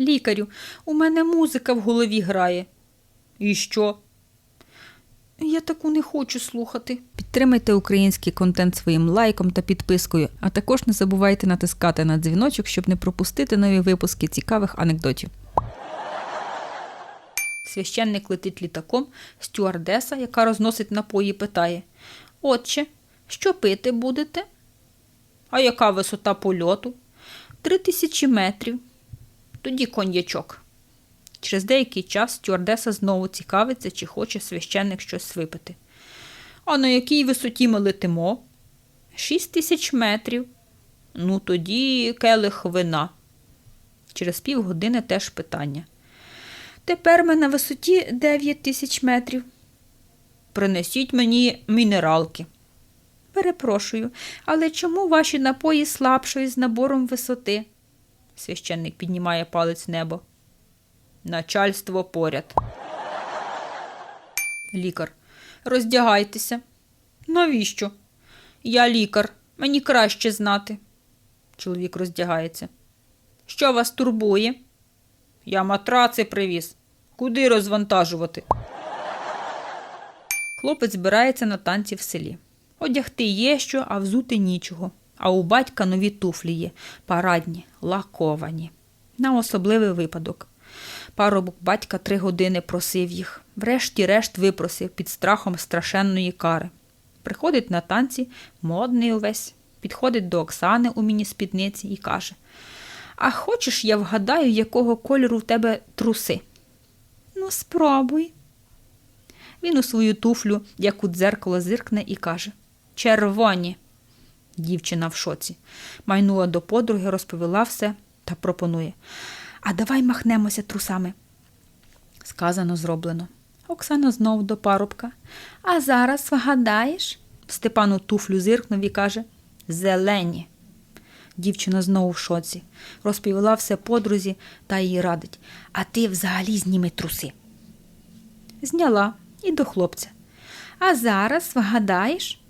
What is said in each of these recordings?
Лікарю, у мене музика в голові грає. І що? Я таку не хочу слухати. Підтримайте український контент своїм лайком та підпискою, а також не забувайте натискати на дзвіночок, щоб не пропустити нові випуски цікавих анекдотів. Священник летить літаком, стюардеса, яка розносить напої, питає: Отче, що пити будете? А яка висота польоту? Три тисячі метрів. Тоді коньячок. Через деякий час стюардеса знову цікавиться, чи хоче священник щось випити. А на якій висоті ми летимо? Шість тисяч метрів. Ну, тоді келих вина. Через півгодини теж питання. Тепер ми на висоті 9 тисяч метрів. Принесіть мені мінералки. Перепрошую, але чому ваші напої слабшої з набором висоти? Священник піднімає палець небо. Начальство поряд. Лікар. Роздягайтеся. Навіщо? Я лікар. Мені краще знати. Чоловік роздягається. Що вас турбує? Я матраци привіз. Куди розвантажувати? Хлопець збирається на танці в селі. Одягти є що, а взути нічого. А у батька нові туфлі є, парадні, лаковані. На особливий випадок. Парубок батька три години просив їх, врешті-решт випросив під страхом страшенної кари. Приходить на танці, модний увесь, підходить до Оксани у міні-спідниці і каже: А хочеш, я вгадаю, якого кольору в тебе труси? Ну, спробуй. Він у свою туфлю, як у дзеркало, зиркне і каже: Червоні. Дівчина в шоці. Майнула до подруги, розповіла все та пропонує. А давай махнемося трусами. Сказано, зроблено. Оксана знов до парубка. А зараз вгадаєш? Степан у туфлю зиркнув і каже Зелені. Дівчина знову в шоці. Розповіла все подрузі та їй радить. А ти взагалі зніми труси. Зняла і до хлопця. А зараз вгадаєш?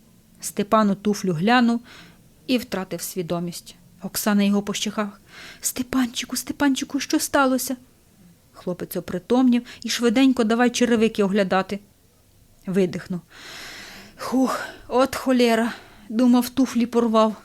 Степан у туфлю глянув і втратив свідомість. Оксана його пощихав. Степанчику, Степанчику, що сталося? Хлопець опритомнів і швиденько давай черевики оглядати. Видихнув. Хух, от холєра, думав, туфлі порвав.